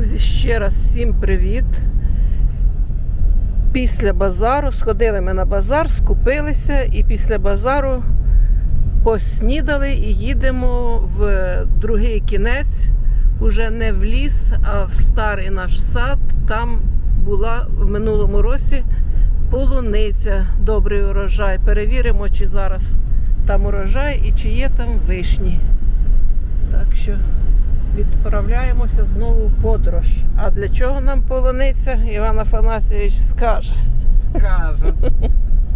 Друзі, ще раз всім привіт. Після базару сходили ми на базар, скупилися і після базару поснідали і їдемо в другий кінець, уже не в ліс, а в старий наш сад. Там була в минулому році полуниця, добрий урожай. Перевіримо, чи зараз там урожай і чи є там вишні. Так що відправляємося знову в подорож. А для чого нам полуниця? Іван Афанасьович скаже. Скажу.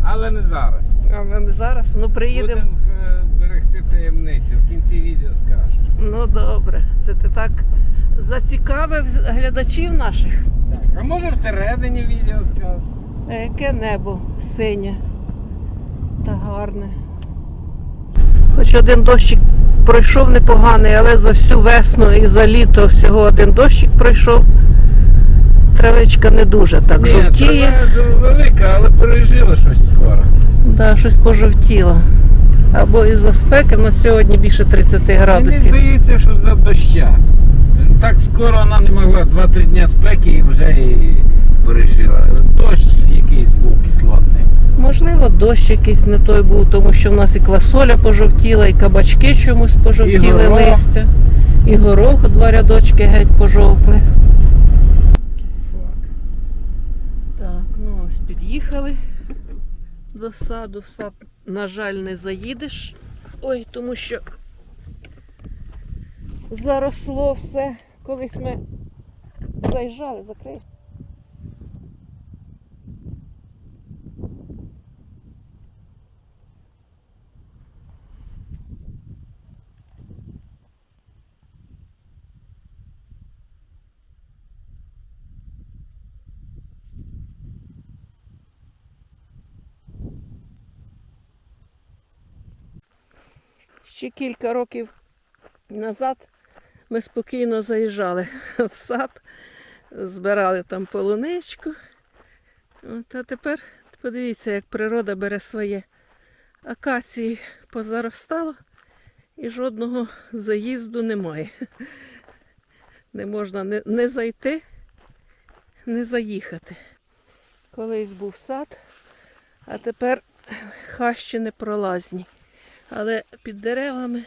Але не зараз. А ми зараз ну приїдемо. Будемо е, берегти таємницю. В кінці відео скажу. Ну добре, це ти так зацікавив глядачів наших. Так. А може всередині відео скажу? А Яке небо синє та гарне. Хоч один дощик пройшов непоганий, але за всю весну і за літо всього один дощик пройшов. Травичка не дуже так жовтіє. трава велика, але пережила щось скоро. Да, щось пожовтіло. Або із-за спеки в нас сьогодні більше 30 градусів. Мені здається, що за доща. Так скоро вона не могла 2-3 дня спеки і вже і пережила. Дощ. Можливо, дощ якийсь не той був, тому що в нас і квасоля пожовтіла, і кабачки чомусь пожовтіли І листя. І горох два рядочки геть пожовкли. Так, ну ось під'їхали до саду. В сад, на жаль, не заїдеш. Ой, тому що заросло все. Колись ми заїжджали, закрив. Ще кілька років назад ми спокійно заїжджали в сад, збирали там полуничку. От, а тепер подивіться, як природа бере своє. Акації позаростало і жодного заїзду немає. Не можна не, не зайти, не заїхати. Колись був сад, а тепер хащі непролазні. Але під деревами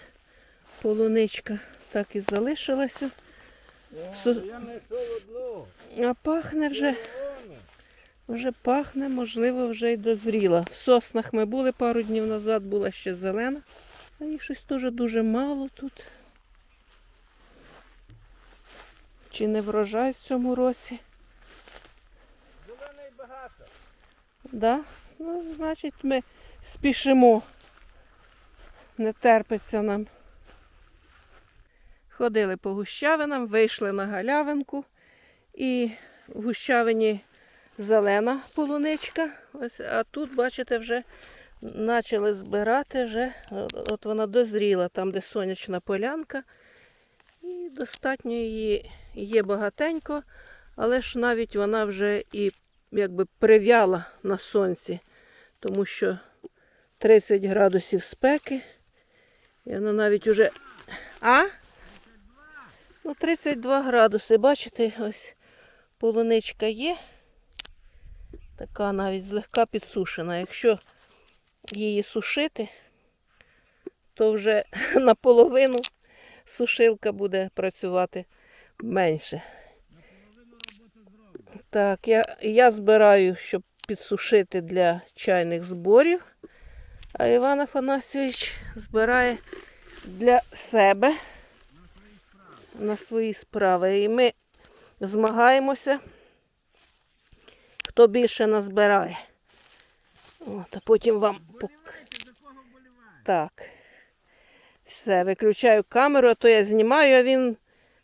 полуничка так і залишилася. Я знайшов. А пахне вже, вже пахне, можливо, вже й дозріла. В соснах ми були пару днів назад, була ще зелена. А їх щось теж дуже мало тут. Чи не врожай в цьому році? Зелений багато. Да? Ну, значить, ми спішимо. Не терпиться нам. Ходили по гущавинам, вийшли на галявинку. І в гущавині зелена полуничка. Ось, а тут, бачите, вже почали збирати, вже, от вона дозріла, там, де сонячна полянка. І достатньо її є багатенько, але ж навіть вона вже і якби прив'яла на сонці, тому що 30 градусів спеки. І вона навіть уже. А? Ну, 32 градуси. Бачите, ось полуничка є. Така навіть злегка підсушена. Якщо її сушити, то вже наполовину сушилка буде працювати менше. Так, я, я збираю, щоб підсушити для чайних зборів. А Іван Афанасьович збирає для себе на свої справи. І ми змагаємося, хто більше назбирає. От, а потім вам пок... Так. Все, виключаю камеру, а то я знімаю, а він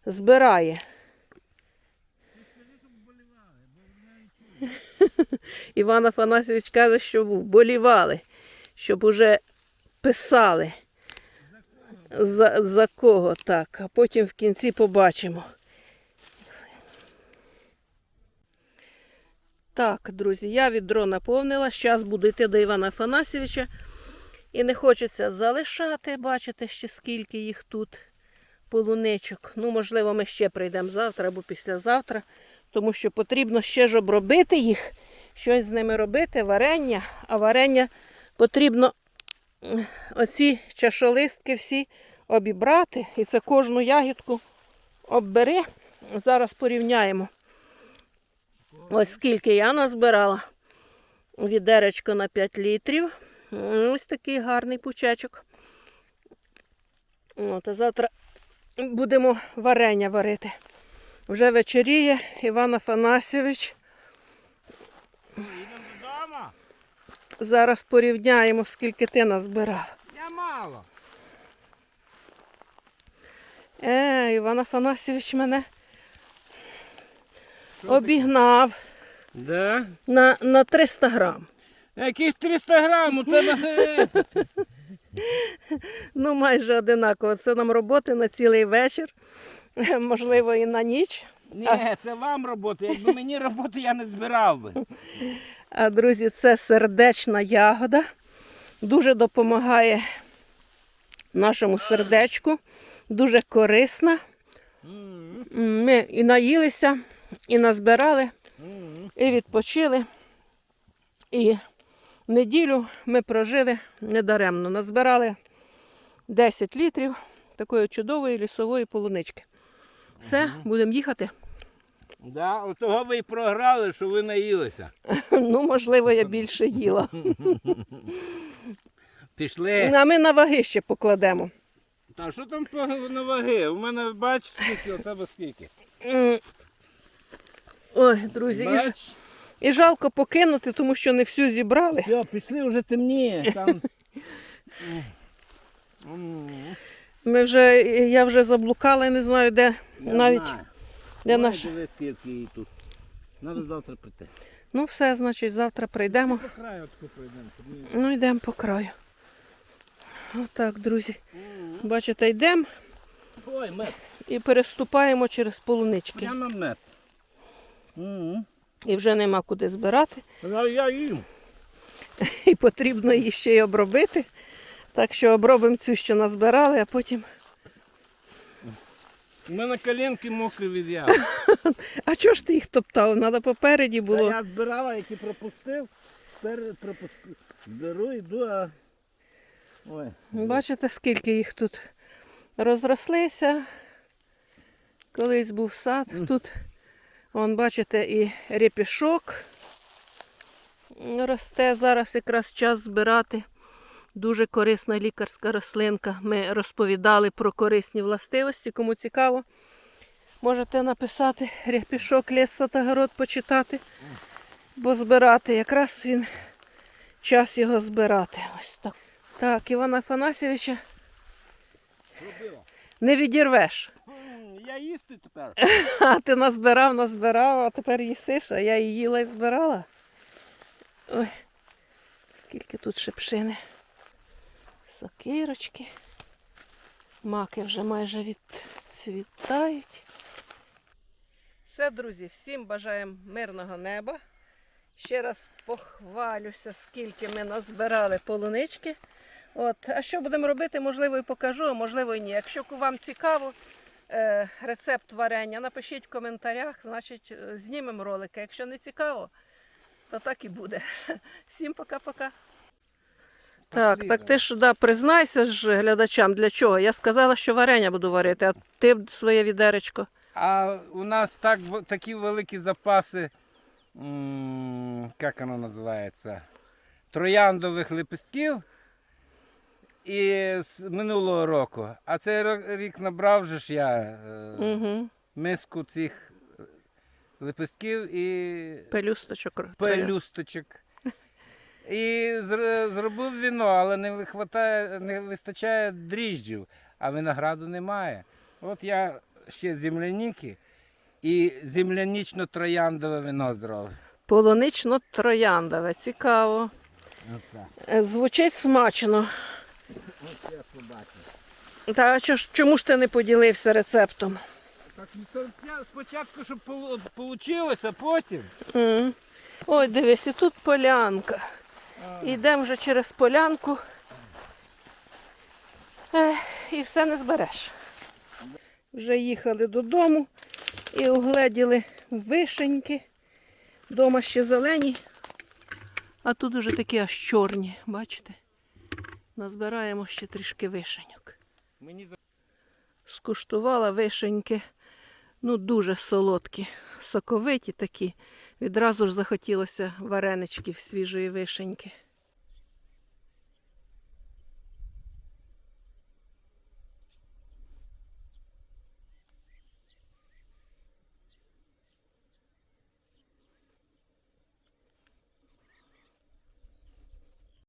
збирає. Іван Афанасьович каже, щоб вболівали, щоб уже писали. За, за кого так, а потім в кінці побачимо. Так, друзі, я відро наповнила. Зараз буду йти до Івана Афанасьовича. І не хочеться залишати, бачите, ще скільки їх тут. полуничок. Ну, можливо, ми ще прийдемо завтра або післязавтра, тому що потрібно ще ж обробити їх, щось з ними робити, варення, а варення потрібно оці чашолистки всі обібрати. І це кожну ягідку оббери. Зараз порівняємо. Ось скільки я назбирала. Відеречко на 5 літрів. Ось такий гарний пучечок. От, а завтра будемо варення варити. Вже вечеріє Іван Афанасьович. Їдемо додому. Зараз порівняємо, скільки ти назбирав. Я мало. Е, Іван Афанасьович мене обігнав Да? на, на 300 грам. Яких 300 грам у тебе? Ну, майже одинаково. Це нам роботи на цілий вечір, можливо, і на ніч. Ні, це вам робота. Якби мені роботи, я не збирав би. А друзі, це сердечна ягода. Дуже допомагає нашому сердечку. Дуже корисна. Ми і наїлися, і назбирали, і відпочили. І неділю ми прожили недаремно. Назбирали 10 літрів такої чудової лісової полунички. Все, будемо їхати. Да, от того ви і програли, що ви наїлися. Ну, можливо, я більше їла. Пішли. А ми на ваги ще покладемо. Та що там по- на ваги? У мене бач скільки, у тебе скільки. М. Ой, друзі, і, ж- Бач? і жалко покинути, тому що не всю зібрали. Все, пішли вже темніє. Там... М, Ми вже, я вже заблукала і не знаю, де я навіть знаю. Де наш. її тут. Надо завтра прийти. Ну, все, значить, завтра прийдемо. По краю отку пройдемо. Ну, йдемо по краю. Отак, друзі. Бачите, йдемо Ой, мед. і переступаємо через полунички. Прямо мед. М, І вже нема куди збирати. Я, я їм. І потрібно її ще й обробити. Так що обробимо цю, що назбирали, а потім. У мене коленки мокрі від яблук. А чого ж ти їх топтав? Треба попереді Та було. Я збирала, які пропустив, тепер пропускаю. Беру, йду, а. Ой. Бачите, скільки їх тут розрослися. Колись був сад тут. Вон, бачите, і репішок росте. Зараз якраз час збирати. Дуже корисна лікарська рослинка. Ми розповідали про корисні властивості. Кому цікаво, можете написати репішок ліс Сатагород почитати, бо збирати якраз він час його збирати. Ось так. Так, Івана Афанасьовича не відірвеш. Я їсти тепер. А ти назбирав, назбирав, а тепер їсиш, а я її їла і збирала. Ой, скільки тут шипшини. Сокирочки. Маки вже майже відцвітають. Все, друзі, всім бажаємо мирного неба. Ще раз похвалюся, скільки ми назбирали полунички. От, а що будемо робити, можливо, і покажу, а можливо і ні. Якщо вам цікаво, е, рецепт варення, напишіть в коментарях, значить е, знімемо ролики. Якщо не цікаво, то так і буде. Всім пока-пока. Так, так ти ж да, признайся ж глядачам, для чого. Я сказала, що варення буду варити, а ти б своє відеречко. А у нас так, такі великі запаси, м, як воно називається, трояндових лепестків і з минулого року. А цей рік набрав же ж я е, Угу. миску цих лепестків і Пелюсточок. пелюсточок. І зробив віно, але не, вихватає, не вистачає дріжджів, а винограду немає. От я ще земляніки і землянічно-трояндове вино зробив. Полунично-трояндове, цікаво. Е, Звучить смачно. От я побачив. Та чому ж ти не поділився рецептом? Так, ну, спочатку, щоб вийшло, а потім. М. Ой, дивись, і тут полянка. Йдемо вже через полянку. І все не збереш. Вже їхали додому і огледіли вишеньки. Дома ще зелені, а тут уже такі аж чорні, бачите? Назбираємо ще трішки вишеньок. Скуштувала вишеньки, ну дуже солодкі, соковиті такі. Відразу ж захотілося вареничків свіжої вишеньки.